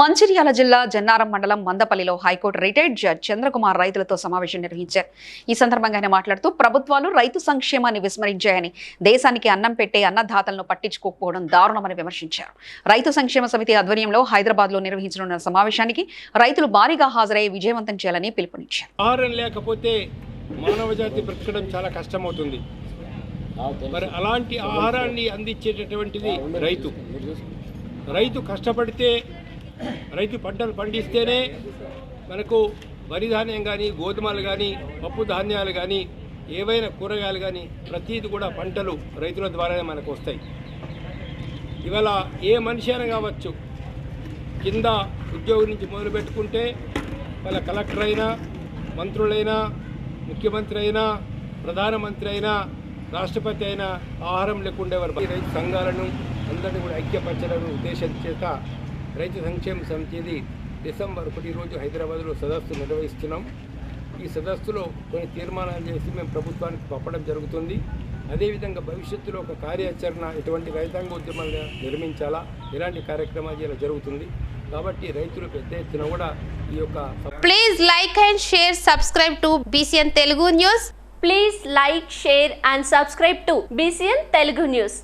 మంచిర్యాల జిల్లా జన్నారం మండలం మందపల్లిలో high court retired judge Chandrakumar రైతులతో సమావేశం నిర్వహించారు. ఈ సందర్భంగా ఆయన మాట్లాడుతూ ప్రభుత్వాలు రైతు సంక్షేమాన్ని విస్మరించాయని దేశానికి అన్నం పెట్టే అన్నదాతలను పట్టించుకోకపోవడం దారుణమని విమర్శించారు. రైతు సంక్షేమ సమితి ఆధ్వర్యంలో హైదరాబాద్లో నిర్వహించనున్న సమావేశానికి రైతులు భారీగా హాజరై విజయవంతం చేయాలని పిలుపునిచ్చారు. ఆహారం లేకపోతే మానవ జాతి బ్రతకడం చాలా కష్టమవుతుంది. మరి అలాంటి ఆహారాన్ని అందించేటటువంటిది రైతు. రైతు కష్టపడితే రైతు పంటలు పండిస్తేనే మనకు వరి ధాన్యం కానీ గోధుమలు కానీ పప్పు ధాన్యాలు కానీ ఏవైనా కూరగాయలు కానీ ప్రతీది కూడా పంటలు రైతుల ద్వారానే మనకు వస్తాయి. ఇవాళ ఏ మనిషి అయినా కావచ్చు కింద ఉద్యోగం నుంచి మొదలు పెట్టుకుంటే వాళ్ళ కలెక్టర్ అయినా మంత్రులైనా ముఖ్యమంత్రి అయినా ప్రధానమంత్రి అయినా రాష్ట్రపతి అయినా ఆహారం లేకుండా వారు రైతు సంఘాలను అందరినీ కూడా ఐక్యపరచడం ఉద్దేశం చేత రైతు సంక్షేమ సమితిది డిసెంబర్ ఒకటి రోజు హైదరాబాద్లో సదస్సు నిర్వహిస్తున్నాం. ఈ సదస్సులో కొన్ని తీర్మానాలు చేసి మేము ప్రభుత్వానికి పంపడం జరుగుతుంది. అదేవిధంగా భవిష్యత్తులో ఒక కార్యాచరణ ఎటువంటి రైతాంగ ఉద్యమాలు నిర్మించాలా? ఇలాంటి కార్యక్రమాలు ఇలా జరుగుతుంది. కాబట్టి రైతులు పెద్ద ఎత్తున కూడా ఈ యొక్క please like and share subscribe to BCN Telugu news please like share and subscribe to BCN Telugu news